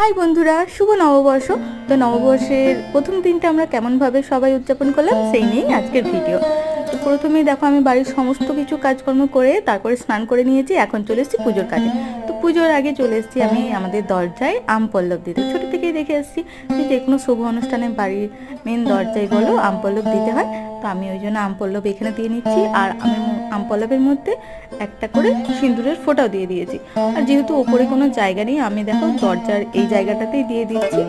High বন্ধুরা, শুভ নববর্ষ। তো নববর্ষের প্রথম দিনটা আমরা কেমনভাবে সবাই উদযাপন করলাম, সেই নিয়েই আজকের ভিডিও। তো প্রথমেই দেখো, আমি বাড়ির সমস্ত কিছু কাজকর্ম করে তারপরে স্নান করে নিয়েছি, এখন চলে এসেছি পুজোর কাজে। পুজোর আগে চলে এসেছি আমি আমাদের দরজায় আম পল্লব দিতে। ছোট থেকেই দেখে এসেছি যে কোনো শুভ অনুষ্ঠানে বাড়ির মেন দরজায় বলো আম পল্লব দিতে হয়। তো আমি ওই জন্য আম পল্লব এখানে দিয়ে নিচ্ছি। আর আমি আম পল্লবের মধ্যে একটা করে সিঁদুরের ফোটাও দিয়ে দিয়েছি। আর যেহেতু ওপরে কোনো জায়গা নেই, আমি দেখো দরজার এই জায়গাটাতেই দিয়ে দিচ্ছি।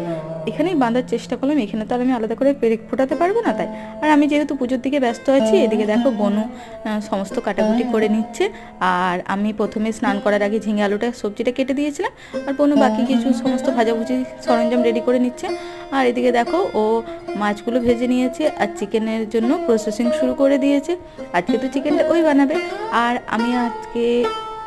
এখানেই বাঁধার চেষ্টা করলাম, এখানে তো আর আমি আলাদা করে পেরেক ফোটাতে পারব না তাই। আর আমি যেহেতু পুজোর দিকে ব্যস্ত আছি, এদিকে দেখো বনু সমস্ত কাটাকুটি করে নিচ্ছে। আর আমি প্রথমে স্নান করার আগে ঝিঙে আলুটা, সবজিটা কেটে দিয়েছিলাম। আর বনু বাকি কিছু সমস্ত ভাজাভুজি সরঞ্জাম রেডি করে নিচ্ছে। আর এদিকে দেখো ও মাছগুলো ভেজে নিয়েছে আর চিকেনের জন্য প্রসেসিং শুরু করে দিয়েছে। আজকে তো চিকেনটা ওই বানাবে। আর আমি আজকে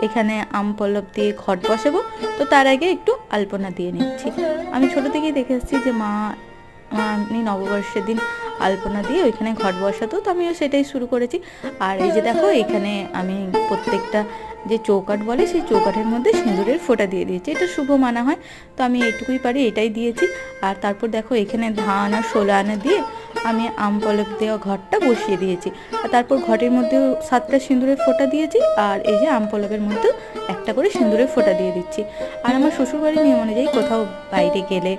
এখানে আম পল্লব দিয়ে ঘট বসাবো। তো তার আগে একটু আলপনা দিয়ে নিচ্ছি। আমি ছোট থেকেই দেখে এসেছি যে মা, আমি নববর্ষের দিন আলপনা দিয়ে ওইখানে ঘট বসাতো। তো আমিও সেটাই শুরু করেছি। আর এই যে দেখো, এখানে আমি প্রত্যেকটা যে চৌকাট বলে, সেই চৌকাঠের মধ্যে সিঁদুরের ফোঁটা দিয়ে দিয়েছি। এটা শুভ মানা হয়। তো আমি এটুকুই পারি, এটাই দিয়েছি। আর তারপর দেখো, এখানে ধান আর ষোলো আনা দিয়ে আমি আম পলক দেওয়া ঘরটা বসিয়ে দিয়েছি। আর তারপর ঘরের মধ্যেও সাতটা সিঁদুরের ফোঁটা দিয়েছি আর এই যে আম পলকের মধ্যেও একটা করে সিঁদুরের ফোঁটা দিয়ে দিচ্ছি। আর আমার শ্বশুরবাড়ির নিয়ম অনুযায়ী কোথাও বাইরে গেলে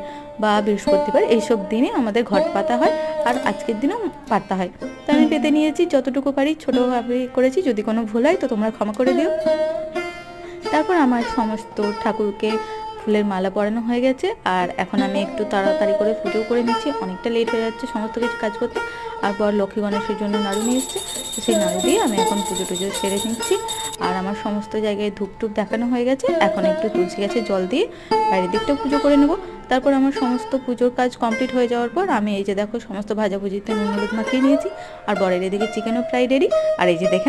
বা বৃহস্পতিবার এইসব দিনে আমাদের ঘট পাতা হয় আর আজকের দিনেও পাতা হয়। তো আমি পেতে নিয়েছি, যতটুকু পারি ছোটোভাবে করেছি, যদি কোনো ভুল হয় তো তোমরা ক্ষমা করে দিও। তারপর আমার সমস্ত ঠাকুরকে ফুলের মালা পরানো হয়ে গেছে, আর এখন আমি একটু তাড়াতাড়ি করে পুজো করে নিচ্ছি। অনেকটা লেট হয়ে যাচ্ছে সমস্ত কিছু কাজ করতে আর পর লক্ষ্মী গণেশের জন্য নাড়ু নিয়ে এসছে। তো সেই নাড়ু দিয়ে আমি এখন পুজো টুজো সেরে নিচ্ছি। আর আমার সমস্ত জায়গায় ধূপ টুপ দেখানো হয়ে গেছে। এখন একটু তুলসী গাছে জল দিয়ে বাইরের দিকটাও পুজো করে নেব। তারপর আমার সমস্ত পুজোর কাজ কমপ্লিট হয়ে যাওয়ার পর আমি এই যে দেখো, সমস্ত ভাজাভুজিতে নুন হলুদ মাখিয়ে নিয়েছি। আর বরের এদিকে চিকেনও ফ্রাই রেডি আর এই যে দেখে